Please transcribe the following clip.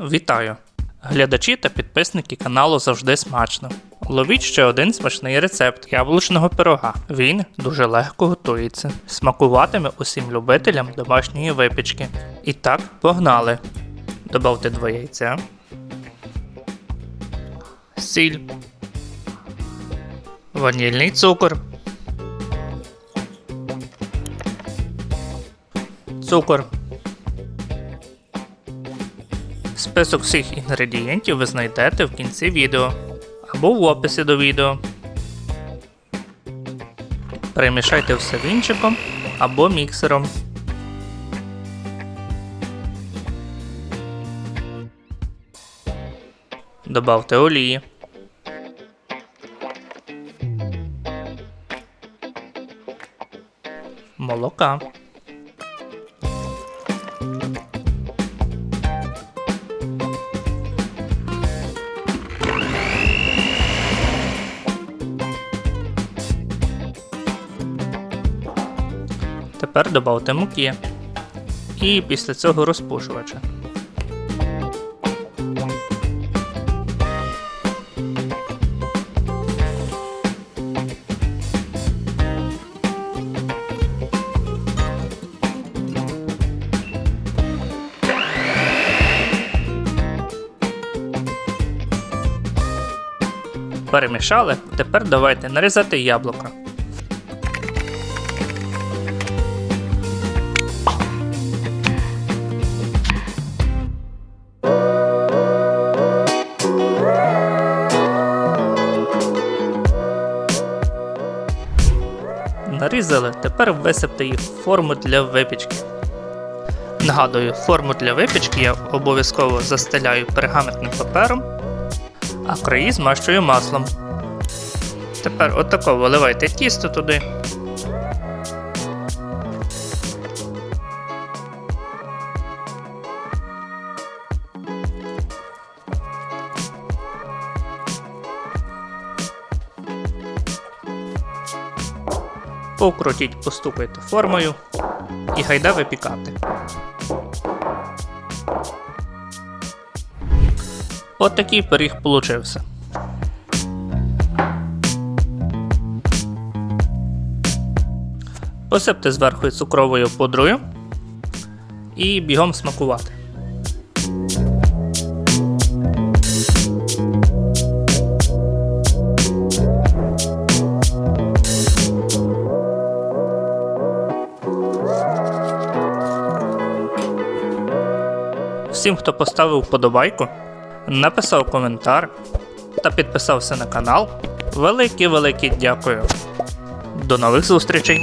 Вітаю! Глядачі та підписники каналу завжди смачно. Ловіть ще один смачний рецепт яблучного пирога. Він дуже легко готується, смакуватиме усім любителям домашньої випічки. І так, погнали. Добавте 2 яйця. Сіль. Ванільний цукор. Цукор. Список всіх інгредієнтів ви знайдете в кінці відео або в описі до відео. Перемішайте все вінчиком або міксером. Добавте олії. Молока. Тепер додавте муки. І після цього розпушувача. Перемішали, тепер давайте нарізати яблука. Нарізали, тепер висипте їх в форму для випічки. Нагадую, форму для випічки я обов'язково застеляю пергаментним папером, а краї змащую маслом. Тепер отако виливайте тісто туди. Покрутіть, постукайте формою і гайда випікати. От такий пиріг получився. Посипте зверху цукровою пудрою і бігом смакувати. Всім, хто поставив вподобайку, написав коментар та підписався на канал. Велике-велике дякую. До нових зустрічей!